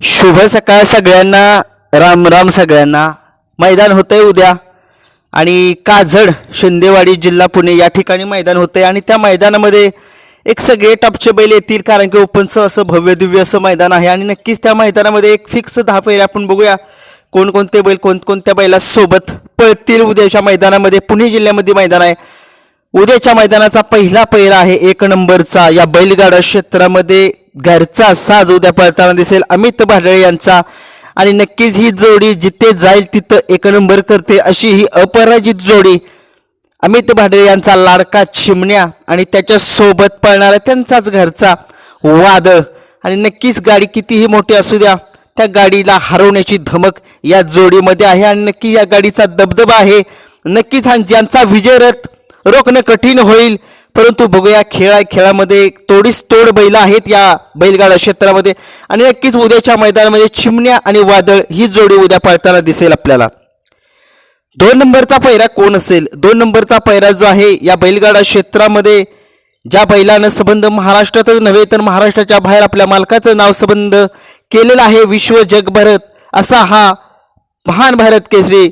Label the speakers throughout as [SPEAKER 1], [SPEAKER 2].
[SPEAKER 1] शुभ सकाळ सगळ्यांना राम राम सगळ्यांना. मैदान होतंय उद्या. आणि काजड शिंदेवाडी जिल्हा पुणे या ठिकाणी मैदान होतंय. आणि त्या मैदानामध्ये एक सगळे टपचे बैल येतील कारण की ओपनचं असं भव्य दिव्य असं मैदान आहे. आणि नक्कीच त्या मैदानामध्ये एक फिक्स दहा पैरे आपण बघूया. कोणकोणते बैल कोणकोणत्या बैलासोबत पळतील उद्याच्या मैदानामध्ये? पुणे जिल्ह्यामध्ये मैदान आहे. उद्याच्या मैदानाचा पहिला पैरा आहे एक नंबरचा. या बैलगाडा क्षेत्रामध्ये घरचा साज उद्या पळताना दिसेल. अमित भाडळे यांचा. आणि नक्कीच ही जोडी जिथे जाईल तिथं एक नंबर करते अशी ही अपराजित जोडी. अमित भाडळे यांचा लाडका चिमण्या आणि त्याच्या सोबत पळणारा त्यांचाच घरचा वादळ आणि नक्कीच गाडी कितीही मोठी असू द्या त्या गाडीला हरवण्याची धमक या जोडीमध्ये आहे. आणि नक्की या गाडीचा दबदबा आहे. नक्कीच हा ज्यांचा विजय रथ रोखणं कठीण होईल. परंतु बघूया खेळा खेळामध्ये तोडीस तोड बैल आहेत या बैलगाडा क्षेत्रामध्ये. आणि नक्कीच उद्याच्या मैदानामध्ये चिमण्या आणि वादळ ही जोडी उद्या पळताना दिसेल आपल्याला. दोन नंबरचा पैरा कोण असेल? दोन नंबरचा पैरा जो आहे या बैलगाडा क्षेत्रामध्ये ज्या बैलानं संबंध महाराष्ट्रातच नव्हे तर महाराष्ट्राच्या बाहेर आपल्या मालकाचं नाव संबंध केलेलं आहे विश्व जगभरत. असा हा महान भारत केसरी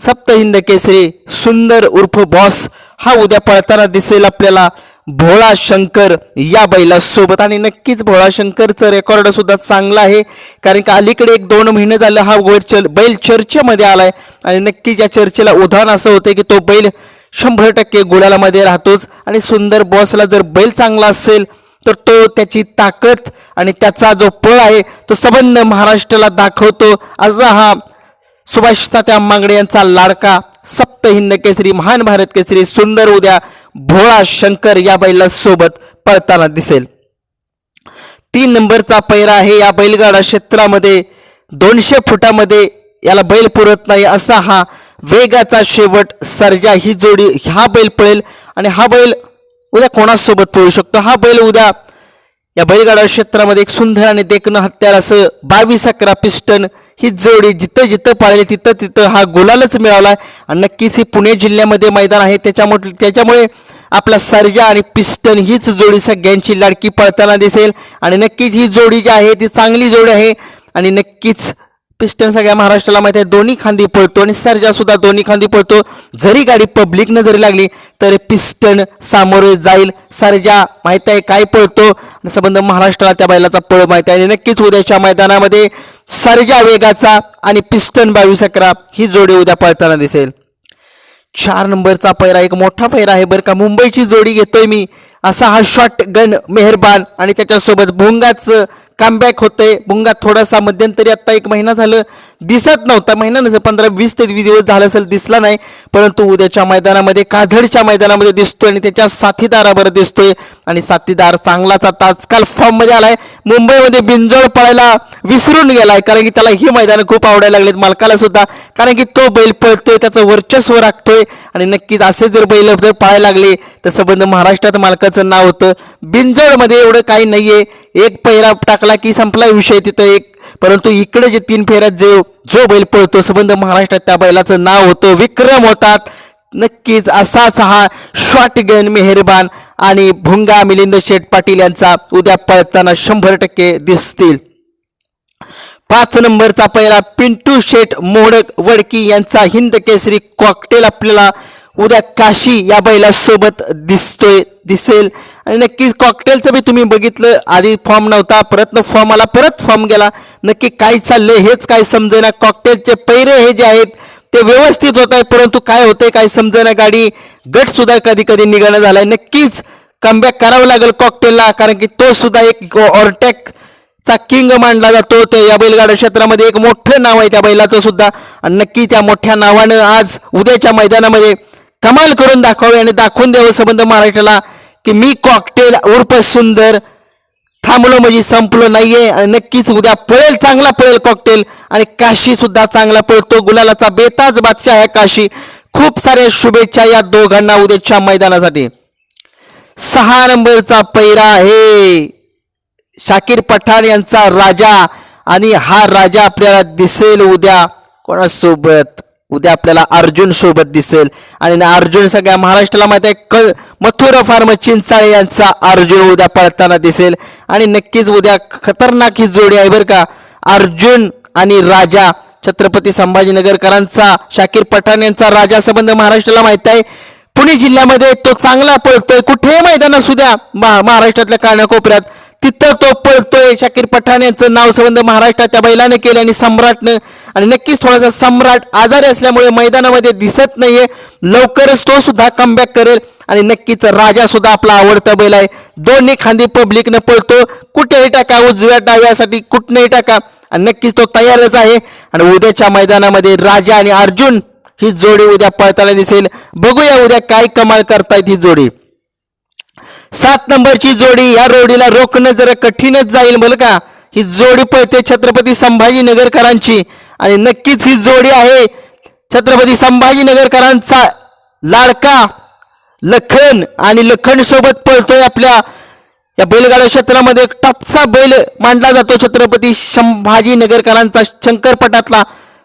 [SPEAKER 1] सप्तहिंद केसरी सुंदर उर्फ बॉस. हा उद्या पळताना दिसेल आपल्याला भोळा शंकर या बैलासोबत. आणि नक्कीच भोळा शंकरचं रेकॉर्ड सुद्धा चांगला आहे. कारण का अलीकडे एक दोन महिने झालं हा वर चल बैल चर्चेमध्ये आलाय. आणि नक्कीच या चर्चेला उदाहरण असं होतं की तो बैल शंभर टक्के गुलालामध्ये राहतोच. आणि सुंदर बॉसला जर बैल चांगला असेल तर तो त्याची ताकद आणि त्याचा जो पळ आहे तो संबंध महाराष्ट्राला दाखवतो. असा हा सुभाष तात्या मांगडे यांचा लाडका सप्त हिंद केसरी महान भारत केसरी सुंदर उद्या भोळा शंकर या बैला सोबत पळताना दिसेल. तीन नंबरचा पैरा आहे या बैलगाडा क्षेत्रामध्ये. दोनशे फुटामध्ये याला बैल पुरत नाही असा हा वेगाचा शेवट सर्जा ही जोडी हा बैल पळेल आणि हा बैल उद्या कोणासोबत पळू शकतो? हा बैल उद्या या बैलगाडा क्षेत्रामध्ये एक सुंदर आणि देखणं हत्यार असं बावीस अकरा पिस्टन ही जोडी जिथं जिथं पाळली तिथं तिथं हा गुलालच मिळाला. आणि नक्कीच ही पुणे जिल्ह्यामध्ये मैदान आहे. त्याच्यामुळे त्याच्यामुळे आपला सर्जा आणि पिस्टन हीच जोडी सगळ्यांची लाडकी पळताना दिसेल. आणि नक्कीच ही जोडी जी आहे ती चांगली जोडी आहे. आणि नक्कीच पिस्टन सगळ्या महाराष्ट्राला माहिती आहे दोन्ही खांदी पळतो आणि सर्जा सुद्धा दोन्ही खांदी पळतो. जरी गाडी पब्लिकनं जरी लागली तर पिस्टन सामोरे जाईल. सर्जा माहिती आहे काय पळतो. आणि संबंध महाराष्ट्राला त्या बैलाचा पळ माहिती आहे. आणि नक्कीच उद्याच्या मैदानामध्ये सर्जा वेगाचा आणि पिस्टन बावीस अकरा ही जोडी उद्या पळताना दिसेल. चार नंबरचा पैरा एक मोठा पैरा आहे बरं का. मुंबईची जोडी घेतोय मी. असा हा शॉट गन मेहरबान आणि त्याच्यासोबत भुंगाचं कमबॅक होतंय. बुंगा थोडासा मध्यंतरी आत्ता एक महिना झालं. दिसत नव्हता महिना नसेल पंधरा वीस ते वीस दिवस झाला असेल दिसला नाही. परंतु उद्याच्या मैदानामध्ये काझडच्या मैदानामध्ये दिसतोय आणि त्याच्या साथीदाराबरोबर दिसतोय. आणि साथीदार चांगलाच आता आजकाल फॉर्ममध्ये आलाय. मुंबईमध्ये बिंजोळ पळायला विसरून गेलाय कारण की त्याला ही मैदानं खूप आवडायला लागलेत मालकाला सुद्धा. कारण की तो बैल पळतोय त्याचं वर्चस्व राखतोय. आणि नक्कीच असे जर बैल जर पळायला लागले तर संबंध महाराष्ट्रात मालकाचं नाव होतं. बिंजळमध्ये एवढं काही नाहीये. एक पैरा टाकला की संपला विषय तिथं एक. परंतु इकडे जे तीन फेऱ्यात जे जो बैल पळतो संबंध महाराष्ट्रात त्या बैलाचं नाव होतं विक्रम होतात. नक्कीच असाच हा शॉट गन मेहरबान आणि भुंगा मिलिंद शेठ पाटील यांचा उद्या पळताना शंभर टक्के दिसतील. पाच नंबरचा पहिला पिंटू शेठ मोडक वडकी यांचा हिंद केसरी कॉकटेल आपल्याला उद्या काशी या बैलासोबत दिसतोय दिसेल. आणि नक्कीच कॉकटेलचं बी तुम्ही बघितलं आधी फॉर्म नव्हता परत न फॉर्म आला परत फॉर्म गेला. नक्की काय चाललंय हेच काय समजेना. कॉकटेलचे पैरे हे जे आहेत ते व्यवस्थित होत आहे परंतु काय होतंय काय समजेना गाडी. गट सुद्धा कधी कधी निघाणं झालाय. नक्कीच कमबॅक करावं लागेल कॉकटेलला कारण की तो सुद्धा एक ओव्हरटेक चा किंग मानला जातो. ते या बैलगाडा क्षेत्रामध्ये एक मोठं नाव आहे त्या बैलाचं सुद्धा. आणि नक्की त्या मोठ्या नावानं आज उद्याच्या मैदानामध्ये कमाल करून दाखवावी आणि दाखवून द्यावं संबंध महाराष्ट्राला की मी कॉकटेल उर्फ सुंदर थांबलो म्हणजे संपलो नाहीये. आणि नक्कीच उद्या पळेल चांगला पळेल कॉकटेल आणि काशी सुद्धा चांगला पळतो. गुलालाचा बेताज बादशाह आहे काशी. खूप साऱ्या शुभेच्छा या दोघांना उद्याच्या मैदानासाठी. सहा नंबरचा पैरा आहे. शाकीर पठाण यांचा राजा. आणि हा राजा आपल्याला दिसेल उद्या कोणासोबत? उद्या आपल्याला अर्जुन सोबत दिसेल. आणि अर्जुन सगळ्या महाराष्ट्राला माहिती आहे क मथुरा फार्म चिंचाळे यांचा अर्जुन उद्या पळताना दिसेल. आणि नक्कीच उद्या खतरनाक ही जोडी आहे बरं का. अर्जुन आणि राजा छत्रपती संभाजीनगरकरांचा शाकीर पठाण यांचा राजा संबंध महाराष्ट्राला माहीत आहे. पुणे जिल्ह्यामध्ये तो चांगला पळतोय. कुठेही मैदान असू द्या महा- महाराष्ट्रातल्या कानाकोपऱ्यात. तिथं तो पळतोय. शाकीर पठाण यांचं नाव संबंध महाराष्ट्रात त्या बैलाने केले आणि सम्राटनं आणि नक्कीच थोडासा सम्राट आजारी असल्यामुळे मैदानामध्ये दिसत नाहीये. लवकरच तो सुद्धा कमबॅक करेल आणि नक्कीच राजा सुद्धा आपला आवडता बैल आहे. दोन्ही खांदी पब्लिकनं पळतो. कुठेही टाका उजव्या डाव्यासाठी कुठनंही टाका. आणि नक्कीच तो तयारच आहे. आणि उद्याच्या मैदानामध्ये राजा आणि अर्जुन ही जोडी उद्या पळताना दिसेल. बघूया उद्या काय कमाल करतायत ही जोडी. सात नंबरची जोडी या रोडीला रोखणं जरा कठीणच जाईल बरं का? ही जोडी पळते छत्रपती संभाजीनगरकरांची आणि नक्कीच ही जोडी आहे छत्रपती संभाजीनगरकरांचा लाडका लखन आणि लखन सोबत पळतोय आपल्या या बैलगाडा क्षेत्रामध्ये. एक टपचा बैल मांडला जातो छत्रपती संभाजीनगरकरांचा शंकरपटातला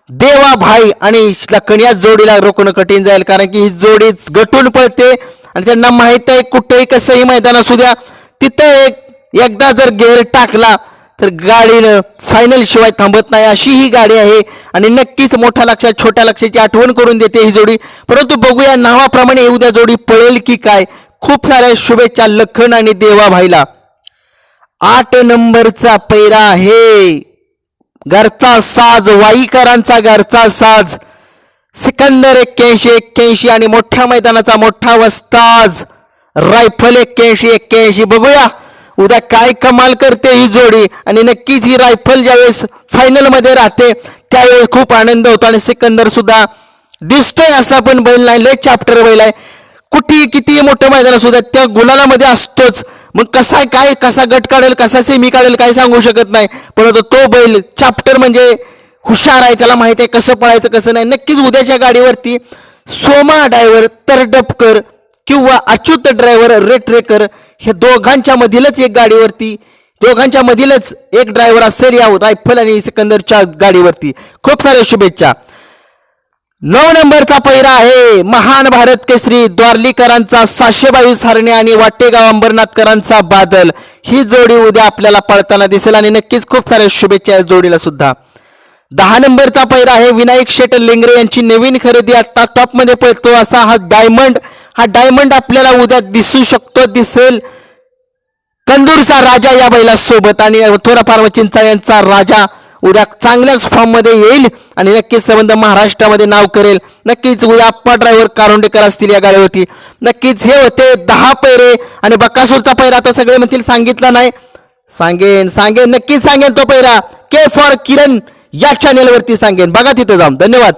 [SPEAKER 1] देवा भाई आणि लखन या जोडीला रोखणं कठीण जाईल कारण की ही जोडी गटून पळते. आणि त्यांना माहीत आहे कुठेही कसंही मैदान असू द्या तिथं एक एकदा जर गेअर टाकला तर गाडीनं फायनल शिवाय थांबत नाही. अशी ही गाडी आहे आणि नक्कीच मोठ्या लक्षात छोट्या लक्षाची आठवण करून देते ही जोडी. परंतु बघूया नावाप्रमाणे उद्या जोडी पळेल की काय. खूप साऱ्या शुभेच्छा लखन आणि देवा भाईला. आठ नंबरचा पैरा आहे. घरचा साज वाईकरांचा घरचा साज. सिकंदर एक्क्याऐंशी एक्क्याऐंशी आणि मोठ्या मैदानाचा मोठा वस्ताज रायफल एक्क्याऐंशी एक्क्याऐंशी. बघूया उद्या काय कमाल करते ही जोडी. आणि नक्कीच ही रायफल ज्यावेळेस फायनलमध्ये राहते त्यावेळेस खूप आनंद होतो. आणि सिकंदर सुद्धा दिसतोय असा पण बैल नाही लय चॅप्टर बैल आहे. कुठे किती मोठं मैदान असू द्या त्या गुलालामध्ये असतोच. मग कसा काय कसा गट काढेल कसा सेमी काढेल काय सांगू शकत नाही. परंतु तो बैल चॅप्टर म्हणजे हुशार आहे त्याला माहिती आहे कसं पळायचं कसं नाही. नक्कीच उद्याच्या गाडीवरती सोमा ड्रायव्हर तरडपकर किंवा अच्युत ड्रायव्हर रेटरेकर हे दोघांच्या मधीलच एक गाडीवरती दोघांच्या मधीलच एक ड्रायव्हर असेल या रायफल आणि सिकंदरच्या गाडीवरती. खूप साऱ्या शुभेच्छा. नऊ नंबरचा पैरा आहे महान भारत केसरी द्वारलीकरांचा सातशे बावीस हरणे आणि वाटेगाव अंबरनाथकरांचा बादल. ही जोडी उद्या आपल्याला पळताना दिसेल आणि नक्कीच खूप साऱ्या शुभेच्छा या जोडीला सुद्धा. दहा नंबरचा पैरा आहे विनायक शेट लेंगरे यांची नवीन खरेदी आता टॉपमध्ये पळतो असा हा डायमंड हा डायमंड आपल्याला उद्या दिसू शकतो दिसेल. कंदूरचा राजा या बैला सोबत आणि थोराफार चिंचा यांचा राजा उद्या चांगल्याच फॉर्ममध्ये येईल आणि नक्कीच संबंध महाराष्ट्रामध्ये नाव करेल. नक्कीच उद्या अप्पा ड्रायव्हर कारोंडेकर असतील या गाडीवरती. नक्कीच हे होते दहा पैरे आणि बकासूरचा पैरा आता सगळे म्हणतील सांगितला नाही. सांगेन सांगेन नक्कीच सांगेन तो पैरा. K for Kiran. या चॅनेलवरती सांगेन. बघा तिथं जाऊन. धन्यवाद.